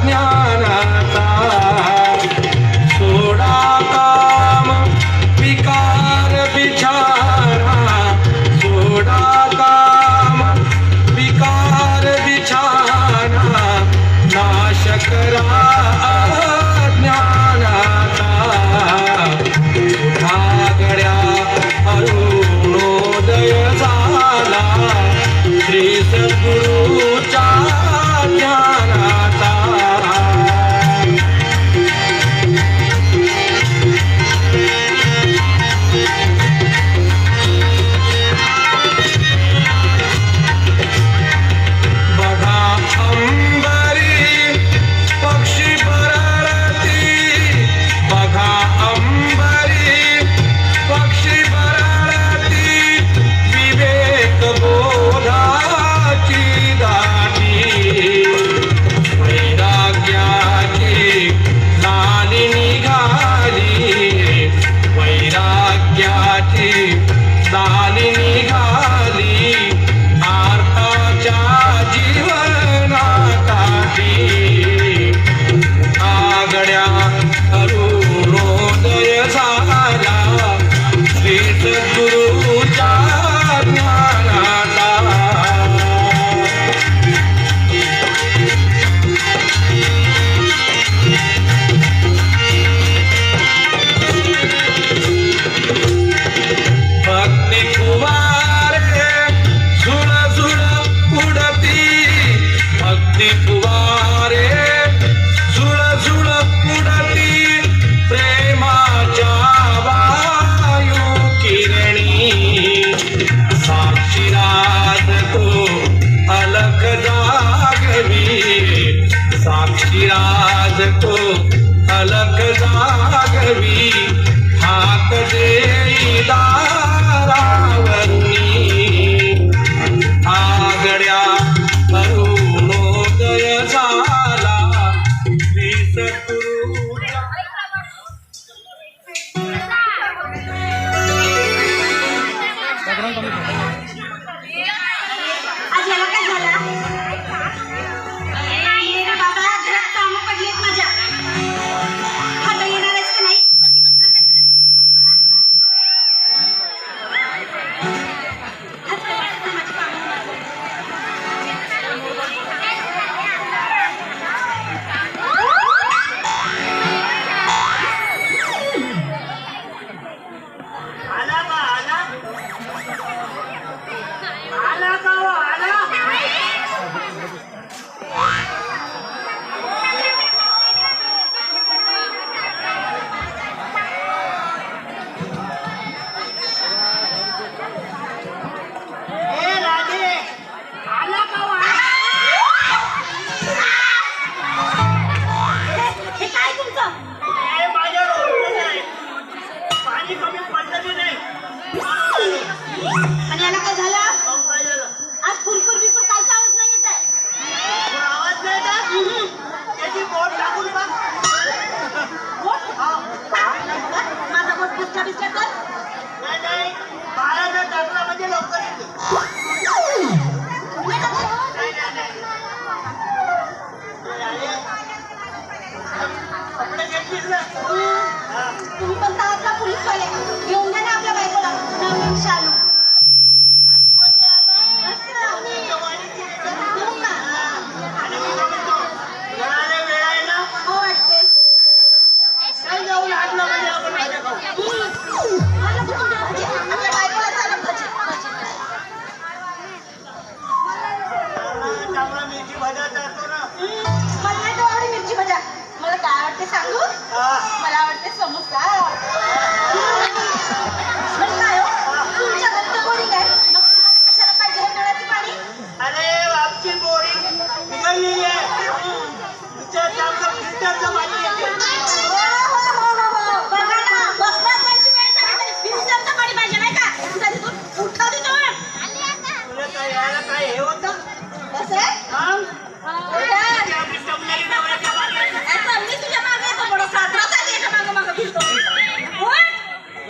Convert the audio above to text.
dnia सदगुरु माझी आज तो अलग जागवी हात देईला रावणी आगड्या अरुणोदय झाला दिसतो पाणी कमी पडलं नाही? आणि याला काय झालं? आज फुलफुल बिलकुल कालचा आवाज नाही येत आहे. आवाज नाही येत त्याची बोट टाकून बघ. माझा बोट पुस्ता बिस्टा कर. म्हणजे लवकर येतो. तुम्ही पण पोलीसवाले. घेऊन द्या ना आपल्या बायकोला. नवीन शालू. मला काय वाटते सांगू? मला आवडते समोसा.